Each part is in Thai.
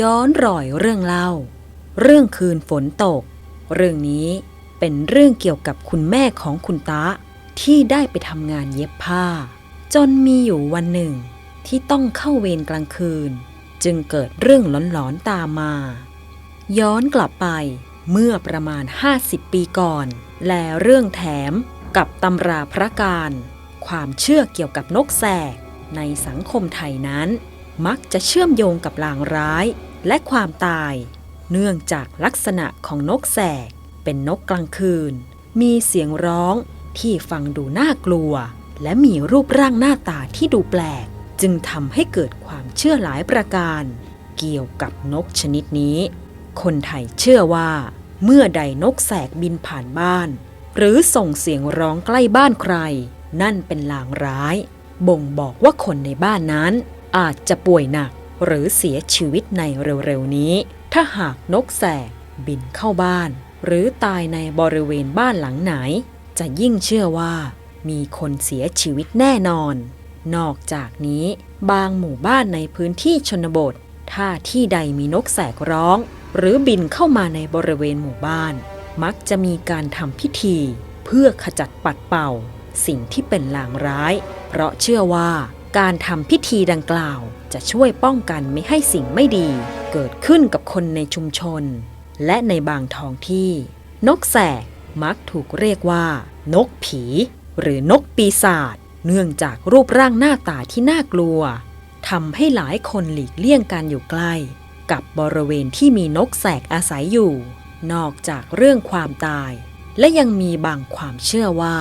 ย้อนรอยเรื่องเล่า เรื่องคืนฝนตก เรื่องนี้เป็นเรื่องเกี่ยวกับคุณแม่ของคุณตาที่ได้ไปทำงานเย็บผ้า จนมีอยู่วันหนึ่ง ที่ต้องเข้าเวรกลางคืน จึงเกิดเรื่องหลอนๆตามมา ย้อนกลับไปเมื่อประมาณ 50 ปีก่อน และเรื่องแถมกับตำราพระการ ความเชื่อเกี่ยวกับนกแสกในสังคมไทยนั้น มักจะเชื่อมโยงกับลางร้ายและความตาย เนื่องจากลักษณะของนกแสก เป็นนกกลางคืน มีเสียงร้องที่ฟังดูน่ากลัว และมีรูปร่างหน้าตาที่ดูแปลก จึงทำให้เกิดความเชื่อหลายประการ เกี่ยวกับนกชนิดนี้ คนไทยเชื่อว่า เมื่อใดนกแสกบินผ่านบ้าน หรือส่งเสียงร้องใกล้บ้านใคร นั่นเป็นลางร้าย บ่งบอกว่าคนในบ้านนั้น อาจจะป่วยหนักหรือเสียชีวิตในเร็วๆนี้ ถ้าหากนกแสกบินเข้าบ้าน หรือตายในบริเวณบ้านหลังไหน จะยิ่งเชื่อว่า มีคนเสียชีวิตแน่นอน นอกจากนี้บางหมู่บ้านในพื้นที่ชนบท ถ้าที่ใดมีนกแสกร้อง หรือบินเข้ามาในบริเวณหมู่บ้าน มักจะมีการทำพิธี เพื่อขจัดปัดเป่า สิ่งที่เป็นลางร้าย เพราะเชื่อว่า การทำพิธีดังกล่าว จะช่วยป้องกันไม่ให้สิ่งไม่ดี เกิดขึ้นกับคนในชุมชน และในบางท้องที่ นกแสกมักถูกเรียกว่า นกผี หรือนกปีศาจเนื่องจากรูปร่างหน้าตาที่น่ากลัวทำให้หลายคนหลีกเลี่ยงการอยู่ใกล้ กับบริเวณที่มีนกแสกอาศัยอยู่ นอกจากเรื่องความตาย และยังมีบางความเชื่อว่า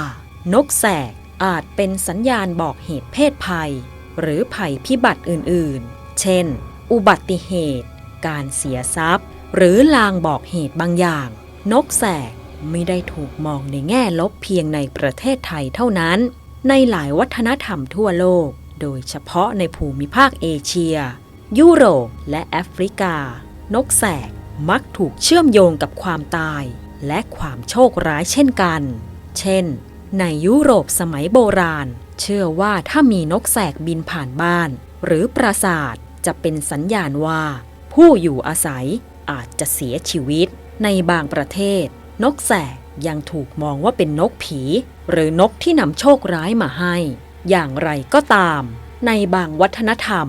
นกแสก อาจเป็นสัญญาณบอกเหตุเพศภัย หรือภัยพิบัติอื่นๆ เช่น อุบัติเหตุ การเสียทรัพย์ หรือลางบอกเหตุบางอย่าง นกแสกไม่ได้ถูกมองในแง่ลบเพียงในประเทศไทยเท่านั้น ในหลายวัฒนธรรมทั่วโลก โดยเฉพาะในภูมิภาคเอเชีย ยุโรปและแอฟริกา นกแสกมักถูกเชื่อมโยงกับความตาย และความโชคร้ายเช่นกัน เช่น ในยุโรปสมัยโบราณ เชื่อว่าถ้ามีนกแสกบินผ่านบ้าน หรือปราสาทจะเป็นสัญญาณว่า ผู้อยู่อาศัยอาจจะเสียชีวิต ในบางประเทศ นกแสกยังถูกมองว่าเป็นนกผี หรือนกที่นำโชคร้ายมาให้ อย่างไรก็ตาม ในบางวัฒนธรรม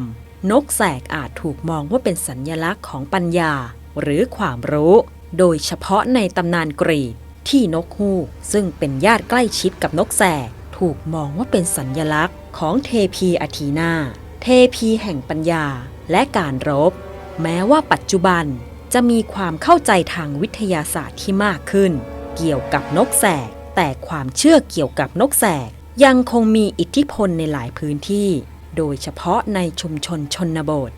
นกแสกอาจถูกมองว่าเป็นสัญญลักษณ์ของปัญญา หรือความรู้ โดยเฉพาะในตำนานกรีก ที่นกฮูกซึ่งเป็นญาติใกล้ชิดกับนกแสกถูกมองว่าเป็นสัญญลักษณ์ของเทพีอาทีนา เทพีแห่งปัญญาและการรบ แม้ว่าปัจจุบันจะมีความเข้าใจทางวิทยาศาสตร์ที่มากขึ้น เกี่ยวกับนกแสก แต่ความเชื่อเกี่ยวกับนกแสก ยังคงมีอิทธิพลในหลายพื้นที่ โดยเฉพาะในชุมชนชนบท